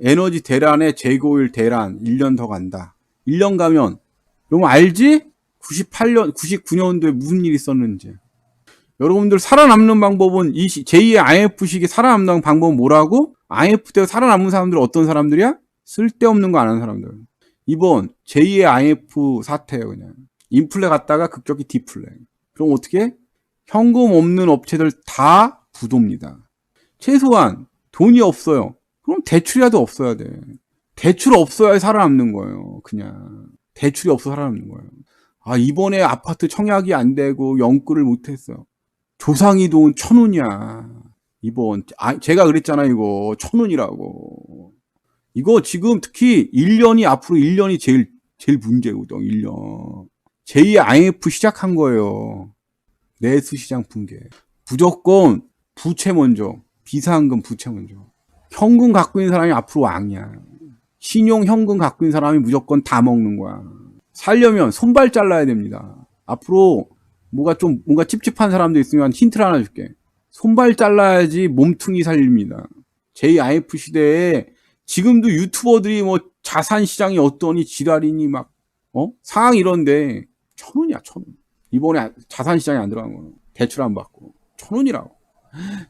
에너지 대란에 재고일 대란 1년 더 간다. 1년 가면 여러분 알지? 98년, 99년도에 무슨 일이 있었는지. 여러분들 살아남는 방법은 이 시- 제2의 IMF식의 살아남는 방법은 뭐라고? IMF 때 살아남은 사람들은 어떤 사람들이야? 쓸데없는 거 안 하는 사람들. 이번 제2의 IMF 사태예요, 그냥. 인플레 갔다가 급격히 디플레. 그럼 어떻게? 해? 현금 없는 업체들 다 부도입니다. 최소한 돈이 없어요. 그럼 대출이라도 없어야 돼. 대출 없어야 살아남는 거예요. 그냥. 대출이 없어 살아남는 거예요. 아, 이번에 아파트 청약이 안 되고 연끌을 못 했어요. 조상이 돈 천 원이야. 이번, 아, 제가 그랬잖아요, 이거. 천 원이라고. 이거 지금 특히 1년이 앞으로 1년이 제일, 제일 문제거든, 1년. 제2의 IMF 시작한 거예요. 내수 시장 붕괴. 무조건 부채 먼저. 비상금 부채 먼저. 현금 갖고 있는 사람이 앞으로 왕이야. 신용 현금 갖고 있는 사람이 무조건 다 먹는 거야. 살려면 손발 잘라야 됩니다. 앞으로 뭐가 좀 뭔가 찝찝한 사람도 있으면 힌트를 하나 줄게. 손발 잘라야지 몸뚱이 살립니다. 제2IF 시대에 지금도 유튜버들이 뭐 자산 시장이 어떠니 지랄이니 막 어? 상황 이런데 천 원이야 천 원. 이번에 자산 시장에 안 들어간 거는 대출 안 받고 천 원이라고.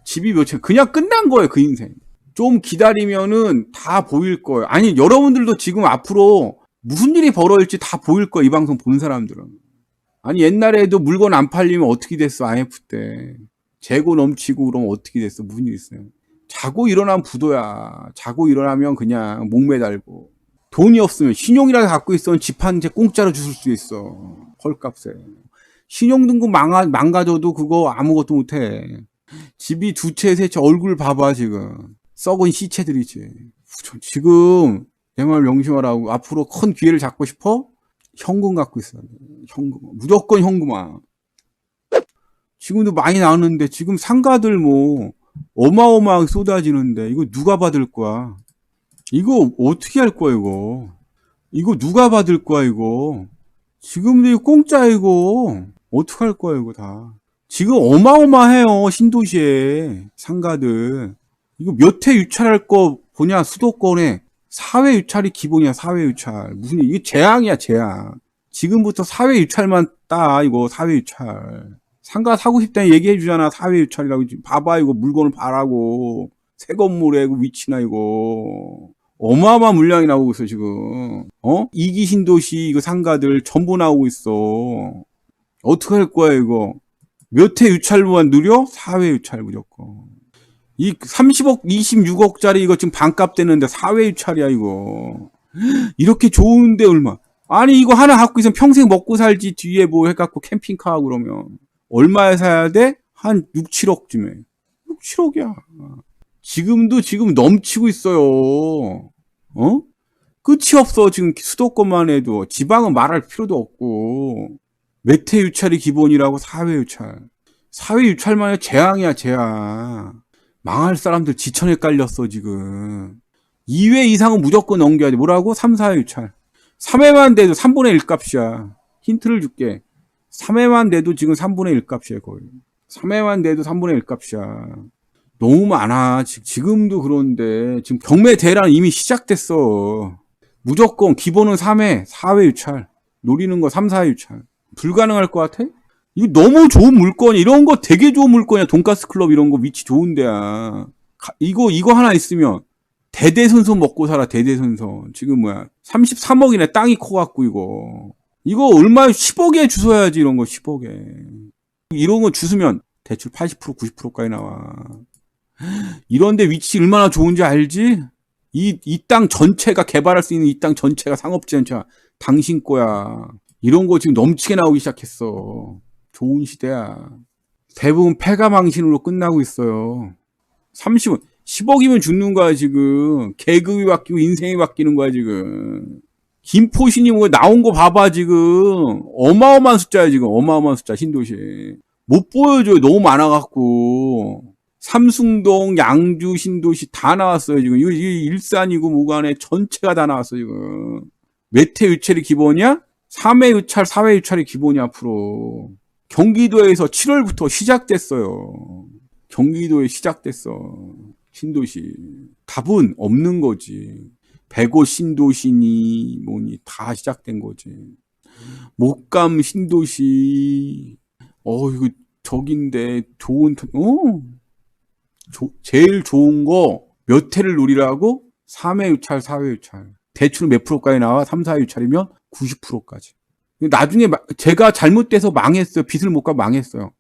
집이 몇 채? 그냥 끝난 거예요 그 인생. 좀 기다리면은 다 보일 거예요. 아니 여러분들도 지금 앞으로 무슨 일이 벌어질지 다 보일 거예요 이 방송 본 사람들은. 아니 옛날에도 물건 안 팔리면 어떻게 됐어 IMF 때 재고 넘치고 그러면 어떻게 됐어 무슨 일 있어요? 자고 일어나면 부도야. 자고 일어나면 그냥 목 매달고 돈이 없으면 신용이라도 갖고 있으면 집 한 채 공짜로 주실 수 있어 헐값에. 신용등급 망가, 망가져도 그거 아무것도 못해. 집이 두 채, 세 채, 얼굴 봐봐, 지금. 썩은 시체들이지. 지금, 내 말 명심하라고. 앞으로 큰 기회를 잡고 싶어? 현금 갖고 있어야 돼. 현금. 무조건 현금아. 지금도 많이 나오는데, 지금 상가들 뭐, 어마어마하게 쏟아지는데, 이거 누가 받을 거야? 이거 어떻게 할 거야, 이거? 이거 누가 받을 거야, 이거? 지금도 이거 공짜, 이거. 어떡할 거야, 이거 다. 지금 어마어마해요, 신도시에. 상가들. 이거 몇 회 유찰할 거 보냐, 수도권에. 4회 유찰이 기본이야, 4회 유찰. 무슨, 일, 이게 재앙이야, 재앙. 지금부터 4회 유찰만 따, 이거, 4회 유찰. 상가 사고 싶다니 얘기해 주잖아, 4회 유찰이라고. 봐봐, 이거 물건을 바라고. 새 건물에 그 위치나, 이거. 어마어마한 물량이 나오고 있어, 지금. 어? 이기 신도시, 이거 상가들 전부 나오고 있어. 어떻게 할 거야, 이거? 몇 회 유찰만 누려? 4회 유찰 무조건. 이 30억, 26억짜리 이거 지금 반값 되는데 4회 유찰이야, 이거. 이렇게 좋은데 얼마? 아니, 이거 하나 갖고 있으면 평생 먹고 살지, 뒤에 뭐 해갖고 캠핑카 하고 그러면. 얼마에 사야 돼? 한 6, 7억쯤에. 6, 7억이야. 지금도 지금 넘치고 있어요. 어? 끝이 없어, 지금 수도권만 해도. 지방은 말할 필요도 없고. 몇회 유찰이 기본이라고 4회 유찰. 4회 유찰만 해 재앙이야, 재앙. 망할 사람들 지천에 깔렸어, 지금. 2회 이상은 무조건 넘겨야 돼. 뭐라고? 3, 4회 유찰. 3회만 돼도 3분의 1 값이야. 힌트를 줄게. 3회만 돼도 지금 3분의 1 값이야, 거의. 3회만 돼도 3분의 1 값이야. 너무 많아. 지- 지금도 그런데, 지금 경매 대란 이미 시작됐어. 무조건 기본은 3회, 4회 유찰. 노리는 거 3, 4회 유찰. 불가능할 것 같아? 이거 너무 좋은 물건이야. 이런 거 되게 좋은 물건이야. 돈가스 클럽 이런 거 위치 좋은 데야. 가- 이거, 이거 하나 있으면 대대손손 먹고 살아, 대대손손. 지금 뭐야. 33억이네, 땅이 커갖고, 이거. 이거 얼마, 10억에 주워야지, 이런 거, 10억에. 이런 거 주스면 대출 80%, 90%까지 나와. 이런데 위치 얼마나 좋은지 알지? 이, 이 땅 전체가 개발할 수 있는 이 땅 전체가 상업지 전체가 당신 거야. 이런 거 지금 넘치게 나오기 시작했어. 좋은 시대야. 대부분 폐가망신으로 끝나고 있어요. 30원, 10억이면 죽는 거야, 지금. 계급이 바뀌고 인생이 바뀌는 거야, 지금. 김포신이 뭐 나온 거 봐봐, 지금. 어마어마한 숫자야, 지금. 어마어마한 숫자, 신도시. 못 보여줘요. 너무 많아갖고. 삼숭동, 양주, 신도시 다 나왔어요, 지금. 이거, 일산이고 뭐간에 전체가 다 나왔어, 지금. 몇회 유찰이 기본이야? 3회 유찰, 4회 유찰이 기본이 앞으로. 경기도에서 7월부터 시작됐어요. 경기도에 시작됐어. 신도시. 답은 없는 거지. 백오 신도시니 뭐니 다 시작된 거지. 목감 신도시. 어 이거 저긴데 좋은 터- 어 조- 제일 좋은 거 몇 회를 누리라고 3회 유찰, 4회 유찰. 대출 몇 프로까지 나와? 3, 4회 유찰이면 90%까지. 나중에 마- 제가 잘못돼서 망했어요. 빚을 못 가 망했어요.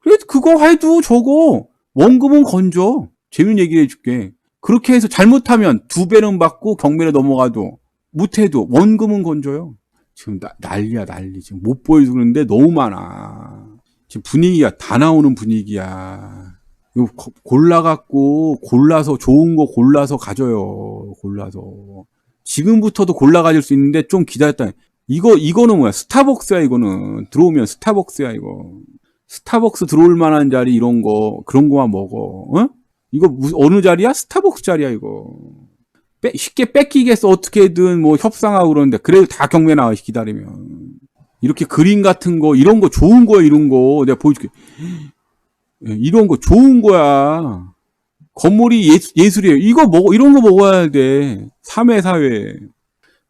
그래 그거 해도 저거 원금은 건져. 재밌는 얘기를 해줄게. 그렇게 해서 잘못하면 두 배는 받고 경매를 넘어가도 못해도 원금은 건져요. 지금 나- 난리야 난리. 지금 못 보여주는데 너무 많아. 지금 분위기가 다 나오는 분위기야. 이거 고- 골라갖고 골라서 좋은 거 골라서 가져요. 골라서 지금부터도 골라 가질 수 있는데 좀 기다렸다. 이거 이거는 뭐야? 스타벅스야 이거는 들어오면 스타벅스야 이거. 스타벅스 들어올 만한 자리 이런 거 그런 거만 먹어. 어? 이거 무슨 어느 자리야? 스타벅스 자리야 이거. 빼- 쉽게 뺏기겠어 어떻게든 뭐 협상하고 그러는데 그래도 다 경매 나와 기다리면 이렇게 그림 같은 거 이런 거 좋은 거야 이런 거 내가 보여줄게. 예, 이런 거 좋은 거야. 건물이 예수, 예술이에요. 이거 먹어, 이런 거 먹어야 돼. 3회, 4회.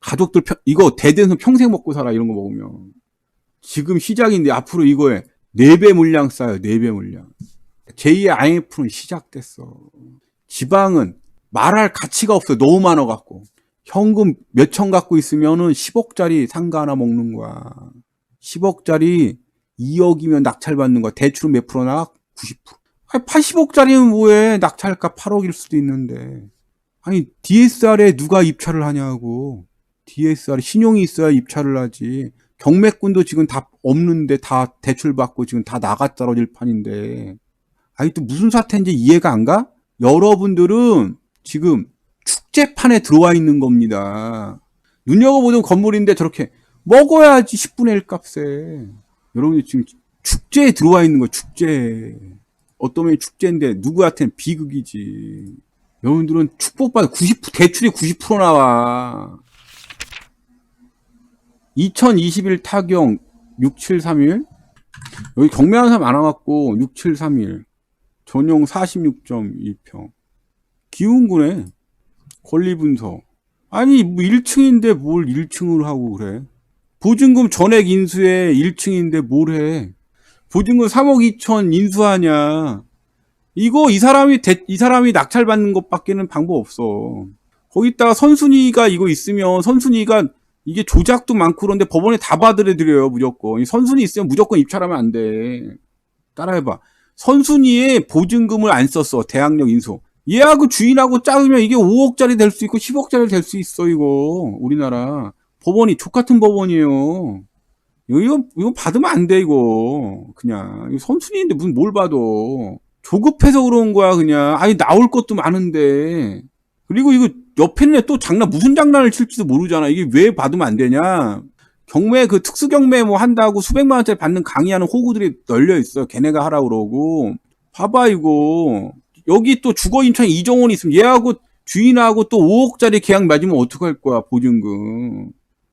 가족들, 평- 이거 대대손 평생 먹고 살아, 이런 거 먹으면. 지금 시작인데 앞으로 이거에 4배 물량 쌓여, 4배 물량. 제2의 IMF는 시작됐어. 지방은 말할 가치가 없어. 너무 많아갖고. 현금 몇 천 갖고 있으면은 10억짜리 상가 하나 먹는 거야. 10억짜리 2억이면 낙찰받는 거야. 대출은 몇 프로나? 90%. 아니, 80억짜리는 뭐해. 낙찰가 8억일 수도 있는데. 아니, DSR에 누가 입찰을 하냐고. DSR, 신용이 있어야 입찰을 하지. 경매꾼도 지금 다 없는데 다 대출받고 지금 다 나가 떨어질 판인데. 아니, 또 무슨 사태인지 이해가 안 가? 여러분들은 지금 축제판에 들어와 있는 겁니다. 눈여겨보던 건물인데 저렇게 먹어야지 10분의 1 값에. 여러분들 지금 축제에 들어와 있는 거 축제. 어떤 면이 축제인데 누구한테는 비극이지. 여러분들은 축복받아 90 대출이 90% 나와. 2021 타경 6731 여기 경매하는 사람 많아갖고 6731 전용 46.1평 기운구네 권리분석 아니 뭐 1층인데 뭘 1층으로 하고 그래 보증금 전액 인수에 1층인데 뭘 해? 보증금 3억 2천 인수하냐? 이거 이 사람이 대- 이 사람이 낙찰 받는 것밖에는 방법 없어. 거기다가 선순위가 이거 있으면 선순위가 이게 조작도 많고 그런데 법원에 다 받아들여요 무조건. 이 선순위 있으면 무조건 입찰하면 안 돼. 따라해봐. 선순위에 보증금을 안 썼어 대학력 인수. 얘하고 주인하고 짜으면 이게 5억짜리 될 수 있고 10억짜리 될 수 있어 이거 우리나라. 법원이 족같은 법원이에요. 이거, 이거, 받으면 안 돼, 이거. 그냥. 이거 선순위인데 무슨 뭘 받아. 조급해서 그런 거야, 그냥. 아니, 나올 것도 많은데. 그리고 이거 옆에는 또 장난, 무슨 장난을 칠지도 모르잖아. 이게 왜 받으면 안 되냐. 경매, 그 특수 경매 뭐 한다고 수백만 원짜리 받는 강의하는 호구들이 널려 있어요. 걔네가 하라 그러고. 봐봐, 이거. 여기 또 주거 인천 이정원이 있으면 얘하고 주인하고 또 5억짜리 계약 맺으면 어떡할 거야, 보증금.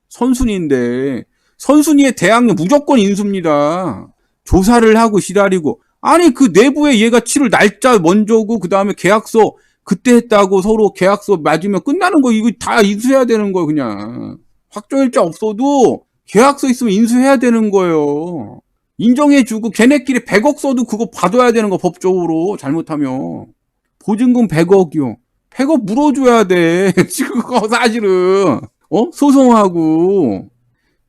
선순위인데 선순위의 대항력 무조건 인수입니다. 조사를 하고 시달리고 아니 그 내부에 얘가 치를 날짜 먼저고 그 다음에 계약서 그때 했다고 서로 계약서 맞으면 끝나는 거 이거 다 인수해야 되는 거예요 그냥 확정일자 없어도 계약서 있으면 인수해야 되는 거예요. 인정해주고 걔네끼리 100억 써도 그거 받아야 되는 거 법적으로 잘못하면 보증금 100억이요. 100억 물어줘야 돼. 지금 그거 사실은 어 소송하고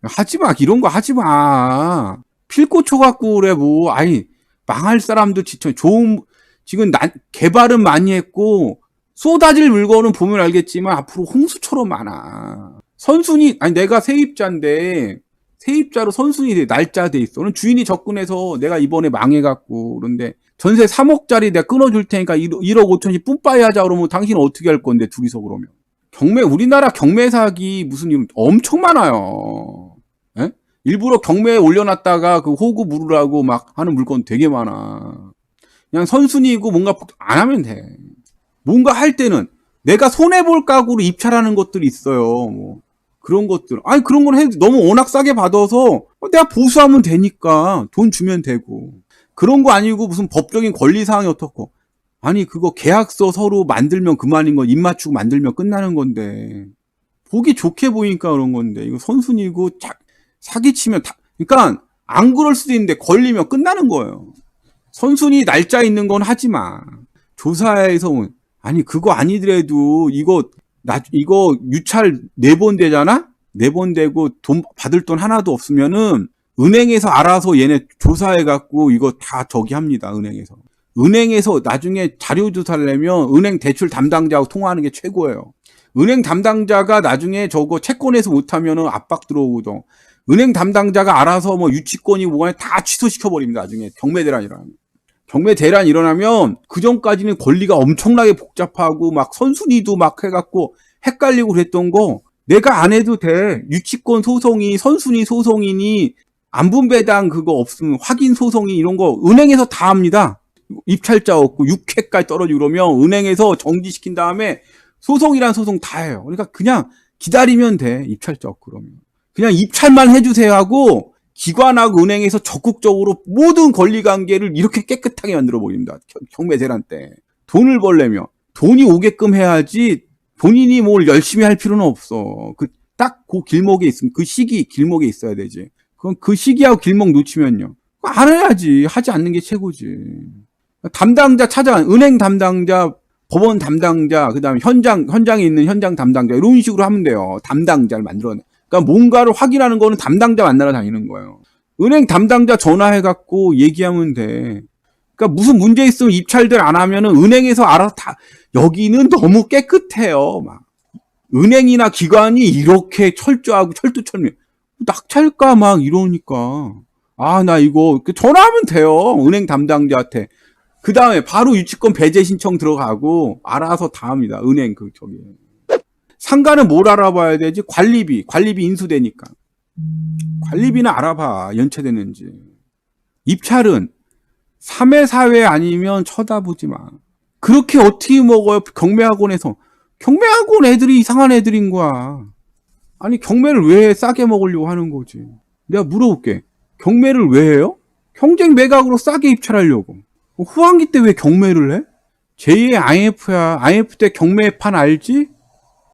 하지 마 이런 거 하지 마. 필고 쳐갖고 그래 뭐 아니 망할 사람도 지쳐 좋은 지금 난 개발은 많이 했고 쏟아질 물건은 보면 알겠지만 앞으로 홍수처럼 많아. 선순위 아니 내가 세입자인데 세입자로 선순위 돼 날짜 돼 있어. 는 주인이 접근해서 내가 이번에 망해갖고 그런데 전세 3억짜리 내가 끊어줄 테니까 1억 5천씩 뿜빠이 하자 그러면 당신은 어떻게 할 건데 둘이서 그러면. 경매 우리나라 경매 사기 무슨 일 엄청 많아요. 예? 일부러 경매에 올려놨다가 그 호구 물으라고 막 하는 물건 되게 많아. 그냥 선순위고 뭔가 안 하면 돼. 뭔가 할 때는 내가 손해 볼 각오로 입찰하는 것들이 있어요. 뭐 그런 것들. 아니 그런 건 해도 너무 워낙 싸게 받아서 내가 보수하면 되니까 돈 주면 되고 그런 거 아니고 무슨 법적인 권리 사항이 어떻고 아니 그거 계약서 서로 만들면 그만인 거입 맞추고 만들면 끝나는 건데 보기 좋게 보이니까 그런 건데 이거 선순위고 자- 사기치면 다 그러니까 안 그럴 수도 있는데 걸리면 끝나는 거예요. 선순위 날짜 있는 건 하지 마. 조사에서 온- 아니 그거 아니더라도 이거 나 이거 유찰 네 번 되잖아. 네 번 되고 돈 받을 돈 하나도 없으면은 은행에서 알아서 얘네 조사해 갖고 이거 다 저기 합니다. 은행에서. 은행에서 나중에 자료 조사를 내면 은행 대출 담당자하고 통화하는 게 최고예요. 은행 담당자가 나중에 저거 채권에서 못하면은 압박 들어오거든. 은행 담당자가 알아서 뭐 유치권이 뭐가 다 취소시켜 버립니다. 나중에 경매 대란 일어나면. 경매 대란 일어나면 그 전까지는 권리가 엄청나게 복잡하고 막 선순위도 막 해갖고 헷갈리고 그랬던 거 내가 안 해도 돼. 유치권 소송이 선순위 소송이니 안분배당 그거 없으면 확인 소송이 이런 거 은행에서 다 합니다. 입찰자 없고 6회까지 떨어지고 그러면 은행에서 정지시킨 다음에 소송이란 소송 다 해요. 그러니까 그냥 기다리면 돼. 입찰자 없고 그러면. 그냥 입찰만 해주세요 하고 기관하고 은행에서 적극적으로 모든 권리 관계를 이렇게 깨끗하게 만들어 버립니다. 겨- 경매 대란 때. 돈을 벌려면 돈이 오게끔 해야지 본인이 뭘 열심히 할 필요는 없어. 그 딱 그 길목에 있으면 그 시기 길목에 있어야 되지. 그럼 그 시기하고 길목 놓치면요. 해야지. 하지 않는 게 최고지. 담당자 찾아, 은행 담당자, 법원 담당자, 그 다음에 현장, 현장에 있는 현장 담당자, 이런 식으로 하면 돼요. 담당자를 만들어내. 그러니까 뭔가를 확인하는 거는 담당자 만나러 다니는 거예요. 은행 담당자 전화해갖고 얘기하면 돼. 그러니까 무슨 문제 있으면 입찰들 안 하면은 은행에서 알아서 다, 여기는 너무 깨끗해요. 막. 은행이나 기관이 이렇게 철저하고 철두철미. 낙찰까 막 이러니까. 아, 나 이거, 그 전화하면 돼요. 은행 담당자한테. 그 다음에 바로 유치권 배제 신청 들어가고 알아서 다 합니다. 은행 그 저기. 상가는 뭘 알아봐야 되지? 관리비. 관리비 인수되니까. 관리비는 알아봐. 연체되는지. 입찰은 3회, 4회 아니면 쳐다보지 마. 그렇게 어떻게 먹어요? 경매학원에서. 경매학원 애들이 이상한 애들인 거야. 아니, 경매를 왜 싸게 먹으려고 하는 거지? 내가 물어볼게. 경매를 왜 해요? 경쟁 매각으로 싸게 입찰하려고. 후한기 때 왜 경매를 해? 제2의 IMF야. IMF 때 경매판 알지?